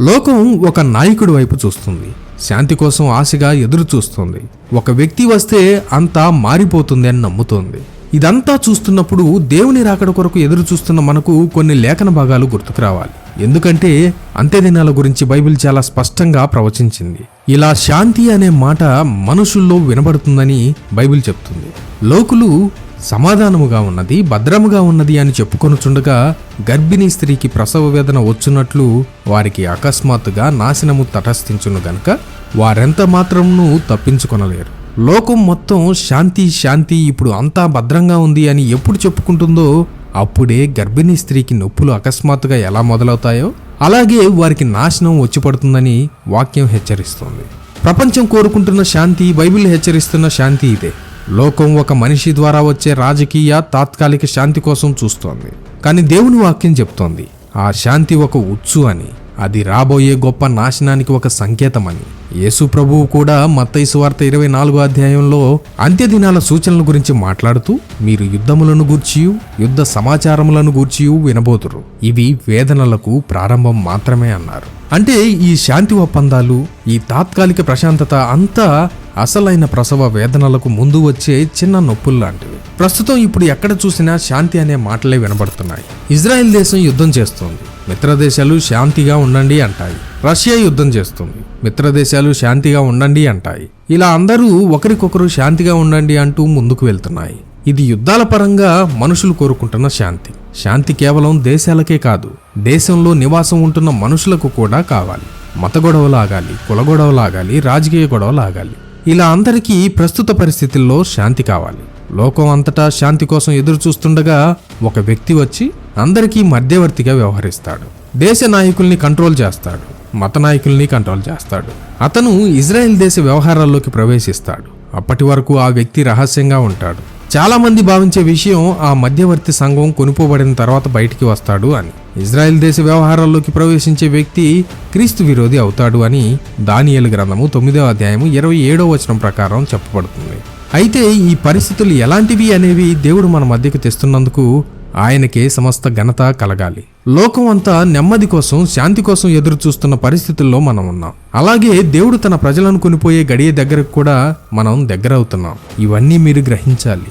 లోకం ఒక నాయకుడి వైపు చూస్తుంది. శాంతి కోసం ఆశగా ఎదురు చూస్తుంది. ఒక వ్యక్తి వస్తే అంతా మారిపోతుంది అని నమ్ముతోంది. ఇదంతా చూస్తున్నప్పుడు దేవుని రాకడ కొరకు ఎదురు చూస్తున్న మనకు కొన్ని లేఖన భాగాలు గుర్తుకు రావాలి. ఎందుకంటే అంత్యదినాల గురించి బైబిల్ చాలా స్పష్టంగా ప్రవచించింది. ఇలా శాంతి అనే మాట మనుషుల్లో వినబడుతుందని బైబిల్ చెప్తుంది. లోకులు సమాధానముగా ఉన్నది భద్రముగా ఉన్నది అని చెప్పుకొనుచుండగా గర్భిణీ స్త్రీకి ప్రసవ వేదన వచ్చున్నట్లు వారికి అకస్మాత్తుగా నాశనము తటస్థించును గనుక వారెంత మాత్రమును తప్పించుకొనలేరు. లోకం మొత్తం శాంతి శాంతి ఇప్పుడు అంతా భద్రంగా ఉంది అని ఎప్పుడు చెప్పుకుంటుందో అప్పుడే గర్భిణీ స్త్రీకి నొప్పులు అకస్మాత్తుగా ఎలా మొదలవుతాయో అలాగే వారికి నాశనం వచ్చి పడుతుందని వాక్యం హెచ్చరిస్తోంది. ప్రపంచం కోరుకుంటున్న శాంతి బైబిల్ హెచ్చరిస్తున్న శాంతి ఇదే. లోకం ఒక మనిషి ద్వారా వచ్చే రాజకీయ తాత్కాలిక శాంతి కోసం చూస్తోంది. కానీ దేవుని వాక్యం చెప్తోంది ఆ శాంతి ఒక ఉచ్చు అని. అది రాబోయే గొప్ప నాశనానికి ఒక సంకేతమని. యేసు ప్రభువు కూడా మత్తైసు సువార్త ఇరవై నాలుగో అధ్యాయంలో అంత్యదినాల సూచనల గురించి మాట్లాడుతూ మీరు యుద్ధములను గూర్చియు యుద్ధ సమాచారములను గూర్చియు వినబోతురు. ఇవి వేదనలకు ప్రారంభం మాత్రమే అన్నారు. అంటే ఈ శాంతి ఒప్పందాలు ఈ తాత్కాలిక ప్రశాంతత అంతా అసలైన ప్రసవ వేదనలకు ముందు వచ్చే చిన్న నొప్పులు లాంటివి. ప్రస్తుతం ఇప్పుడు ఎక్కడ చూసినా శాంతి అనే మాటలే వినబడుతున్నాయి. ఇజ్రాయెల్ దేశం యుద్ధం చేస్తోంది. మిత్రదేశాలు శాంతిగా ఉండండి అంటాయి. రష్యా యుద్ధం చేస్తుంది. మిత్రదేశాలు శాంతిగా ఉండండి అంటాయి. ఇలా అందరూ ఒకరికొకరు శాంతిగా ఉండండి అంటూ ముందుకు వెళ్తున్నాయి. ఇది యుద్ధాల పరంగా మనుషులు కోరుకుంటున్న శాంతి. శాంతి కేవలం దేశాలకే కాదు దేశంలో నివాసం ఉంటున్న మనుషులకు కూడా కావాలి. మత గొడవలు ఆగాలి కుల గొడవలు ఆగాలి రాజకీయ గొడవలు ఆగాలి ఇలా అందరికీ ప్రస్తుత పరిస్థితుల్లో శాంతి కావాలి. లోకం అంతటా శాంతి కోసం ఎదురు చూస్తుండగా ఒక వ్యక్తి వచ్చి అందరికీ మధ్యవర్తిగా వ్యవహరిస్తాడు. దేశ నాయకుల్ని కంట్రోల్ చేస్తాడు. మత నాయకుల్ని కంట్రోల్ చేస్తాడు. అతను ఇజ్రాయెల్ దేశ వ్యవహారాల్లోకి ప్రవేశిస్తాడు. అప్పటి వరకు ఆ వ్యక్తి రహస్యంగా ఉంటాడు. చాలామంది భావించే విషయం ఆ మధ్యవర్తి సంఘం కొనుపోబడిన తర్వాత బయటికి వస్తాడు అని. ఇజ్రాయెల్ దేశ వ్యవహారాల్లోకి ప్రవేశించే వ్యక్తి క్రీస్తు విరోధి అవుతాడు అని దానియేలు గ్రంథము తొమ్మిదవ అధ్యాయము ఇరవై ఏడవ వచనం ప్రకారం చెప్పబడుతుంది. అయితే ఈ పరిస్థితులు ఎలాంటివి అనేవి దేవుడు మన మధ్యకు తెస్తున్నందుకు ఆయనకే సమస్త ఘనత కలగాలి. లోకం అంతా నెమ్మది కోసం శాంతి కోసం ఎదురు చూస్తున్న పరిస్థితుల్లో మనం ఉన్నాం. అలాగే దేవుడు తన ప్రజలను కొనిపోయే గడియ దగ్గరకు కూడా మనం దగ్గరవుతున్నాం. ఇవన్నీ మీరు గ్రహించాలి.